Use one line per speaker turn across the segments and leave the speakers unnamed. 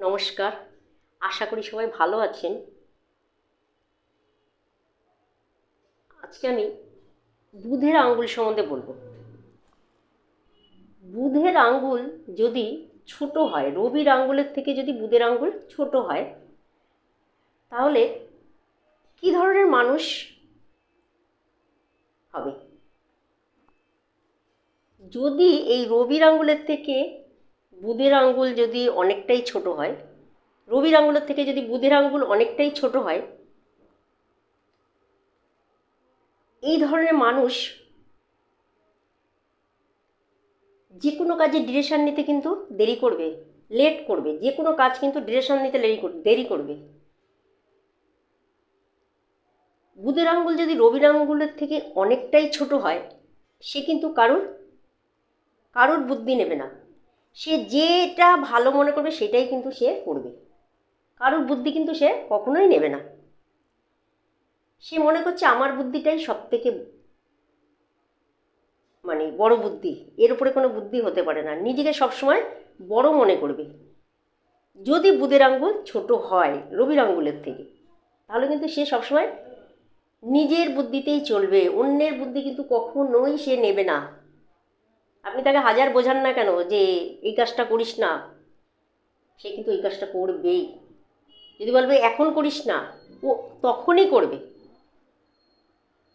নমস্কার। আশা করি সবাই ভালো আছেন। আজকে আমি বুধের আঙ্গুল সম্বন্ধে বলব। বুধের আঙ্গুল যদি ছোট হয়, রবির আঙ্গুলের থেকে যদি বুধের আঙ্গুল ছোট হয়, তাহলে কি ধরনের মানুষ হবে? যদি এই রবির আঙ্গুলের থেকে বুধের আঙ্গুল যদি অনেকটাই ছোট হয়, রবির আঙ্গুলের থেকে যদি বুধের আঙ্গুল অনেকটাই ছোট হয়, এই ধরনের মানুষ যে কোনো কাজে ডিরেকশান নিতে কিন্তু দেরি করবে, লেট করবে। যে কোনো কাজ কিন্তু ডিরেকশান নিতে দেরি করবে। বুধের আঙ্গুল যদি রবির আঙ্গুলের থেকে অনেকটাই ছোট হয়, সে কিন্তু কারুর কারুর বুদ্ধি নেবে না। সে যেটা ভালো মনে করবে সেটাই কিন্তু সে করবে। কারুর বুদ্ধি কিন্তু সে কখনোই নেবে না। সে মনে করছে আমার বুদ্ধিটাই সব থেকে মানে বড় বুদ্ধি, এর উপরে কোনো বুদ্ধি হতে পারে না। নিজেকে সবসময় বড় মনে করবে। যদি বুধের আঙ্গুল ছোট হয়, রবির আঙ্গুলের থেকে, তাহলে কিন্তু সে সবসময় নিজের বুদ্ধিতেই চলবে। অন্যের বুদ্ধি কিন্তু কখনোই সে নেবে না। আপনি তাকে হাজার বোঝান না কেন যে এই কাজটা করিস না? সে কিন্তু এই কাজটা করবেই। যদি বলবে, এখন করিস না, ও তখনই করবে।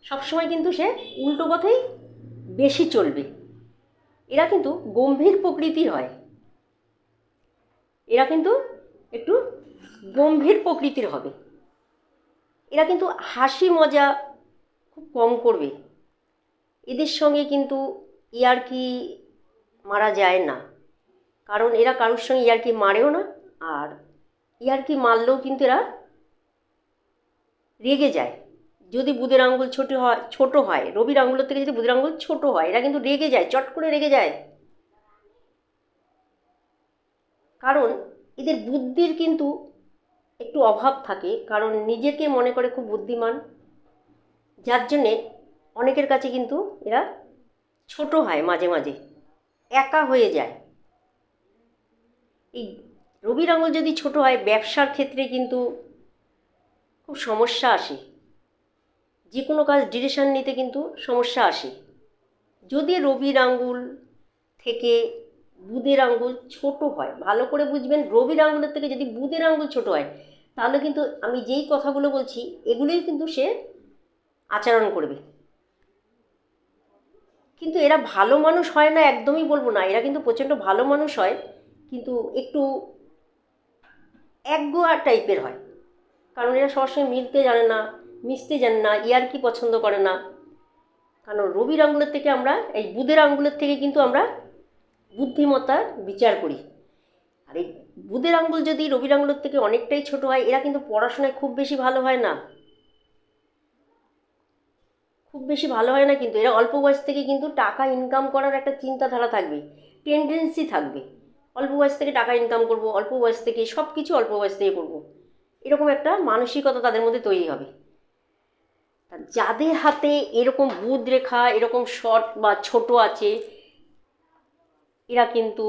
সবসময় কিন্তু সে উল্টো পথেই বেশি চলবে। এরা কিন্তু গম্ভীর প্রকৃতির হয়। এরা কিন্তু একটু গম্ভীর প্রকৃতির হবে। এরা কিন্তু হাসি মজা খুব কম করবে। এদের সঙ্গে কিন্তু ইয়ারকি মারা যায় না। কারণ এরা কারোর সঙ্গে ইয়ারকি মারেও না, আর ইয়ারকি মারলেও কিন্তু এরা রেগে যায়। যদি বুধের আঙ্গুল ছোট হয় ছোট হয়, রবির আঙ্গুলের থেকে যদি বুধের আঙ্গুল ছোট হয়, এরা কিন্তু রেগে যায়, চট করে রেগে যায়। কারণ এদের বুদ্ধির কিন্তু একটু অভাব থাকে, কারণ নিজেকে মনে করে খুব বুদ্ধিমান, যার জন্যে অনেকের কাছে কিন্তু এরা ছোট হয় মাঝে মাঝে, একা হয়ে যায়। এই রবির আঙুল যদি ছোট হয়, ব্যবসার ক্ষেত্রে কিন্তু খুব সমস্যা আসে। যে কোনো কাজ ডিরেকশান নিতে কিন্তু সমস্যা আসে। যদি রবির আঙ্গুল থেকে বুধের আঙ্গুল ছোট হয়, ভালো করে বুঝবেন, রবির আঙ্গুলের থেকে যদি বুধের আঙ্গুল ছোট হয়, তাহলে কিন্তু আমি যেই কথাগুলো বলছি, এগুলোই কিন্তু সে আচরণ করবে। কিন্তু এরা ভালো মানুষ হয় না একদমই বলব না। এরা কিন্তু প্রচণ্ড ভালো মানুষ হয়, কিন্তু একটু একগোয়া টাইপের হয়। কারণ এরা সবসময় মিলতে জানে না, মিশতে জানে না ইয়ারকি পছন্দ করে না। কারণ রবির আঙ্গুলের থেকে আমরা, এই বুধের আঙ্গুলের থেকে কিন্তু আমরা বুদ্ধিমত্তার বিচার করি। আর এই বুধের আঙ্গুল যদি রবির আঙ্গুলের থেকে অনেকটাই ছোট হয়, এরা কিন্তু পড়াশোনায় খুব বেশি ভালো হয় না। খুব বেশি ভালো হয় না কিন্তু। এরা অল্প বয়স থেকে কিন্তু টাকা ইনকাম করার একটা চিন্তাধারা থাকবে টেন্ডেন্সি থাকবে। অল্প বয়স থেকে টাকা ইনকাম করব, অল্প বয়স থেকে সব কিছু অল্প বয়স থেকে করব। এরকম একটা মানসিকতা তাদের মধ্যে তৈরি হবে। যাদের হাতে এরকম বুধ রেখা, এরকম শর্ট বা ছোট আছে, এরা কিন্তু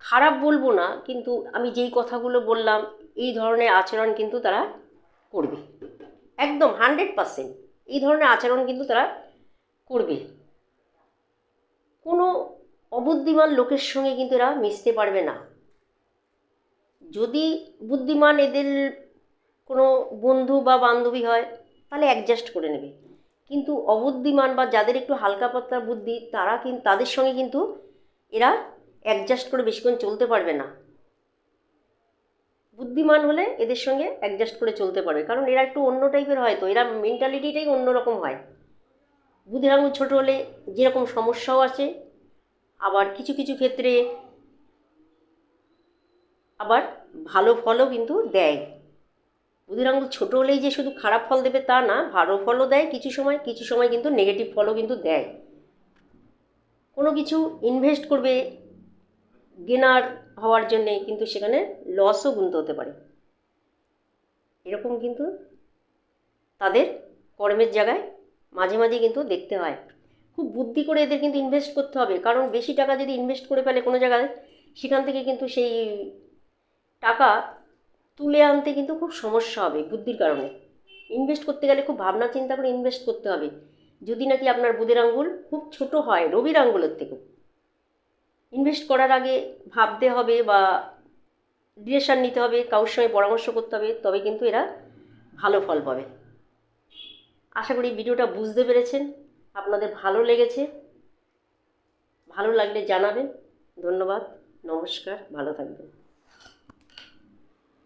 খারাপ বলব না, কিন্তু আমি যেই কথাগুলো বললাম, এই ধরনের আচরণ কিন্তু তারা করবে। একদম হান্ড্রেড পারসেন্ট এই ধরনের আচরণ কিন্তু তারা করবে। কোনো অবুদ্ধিমান লোকের সঙ্গে কিন্তু এরা মিশতে পারবে না। যদি বুদ্ধিমান এদের কোনো বন্ধু বা বান্ধবী হয়, তাহলে অ্যাডজাস্ট করে নেবে। কিন্তু অবুদ্ধিমান বা যাদের একটু হালকা পাতলা বুদ্ধি, তারা কিন্তু তাদের সঙ্গে কিন্তু এরা অ্যাডজাস্ট করে বেশিক্ষণ চলতে পারবে না। বুদ্ধিমান হলে এদের সঙ্গে অ্যাডজাস্ট করে চলতে পারবে। কারণ এরা একটু অন্য টাইপের হয় তো, এরা মেন্টালিটিটাই অন্যরকম হয়। বুদ্ধির আঙুল ছোটো হলে যেরকম সমস্যাও আছে, আবার কিছু কিছু ক্ষেত্রে আবার ভালো ফলও কিন্তু দেয়। বুদ্ধির আঙুল ছোটো হলেই যে শুধু খারাপ ফল দেবে তা না, ভালো ফলও দেয় কিছু সময় কিছু সময় কিন্তু নেগেটিভ ফলও কিন্তু দেয়। কোনো কিছু ইনভেস্ট করবে গেনার হওয়ার জন্যে কিন্তু সেখানে লসও গুনতে হতে পারে। এরকম কিন্তু তাদের কর্মের জায়গায় মাঝে মাঝে কিন্তু দেখতে হয়। খুব বুদ্ধি করে এদের কিন্তু ইনভেস্ট করতে হবে, কারণ বেশি টাকা যদি ইনভেস্ট করে ফেলে কোনো জায়গায়, সেখান থেকে কিন্তু সেই টাকা তুলে আনতে কিন্তু খুব সমস্যা হবে বুদ্ধির কারণে। ইনভেস্ট করতে গেলে খুব ভাবনা চিন্তা করে ইনভেস্ট করতে হবে। যদি নাকি আপনার বুধের আঙ্গুল খুব ছোট হয়, রবির আঙ্গুলের থেকেও ইনভেস্ট করার আগে ভাবতে হবে বা ডিরেকশান নিতে হবে, কারোর সঙ্গে পরামর্শ করতে হবে, তবে কিন্তু এরা ভালো ফল পাবে। আশা করি ভিডিওটা বুঝতে পেরেছেন। আপনাদের ভালো লেগেছে, ভালো লাগলে জানাবেন। ধন্যবাদ, নমস্কার, ভালো থাকবেন।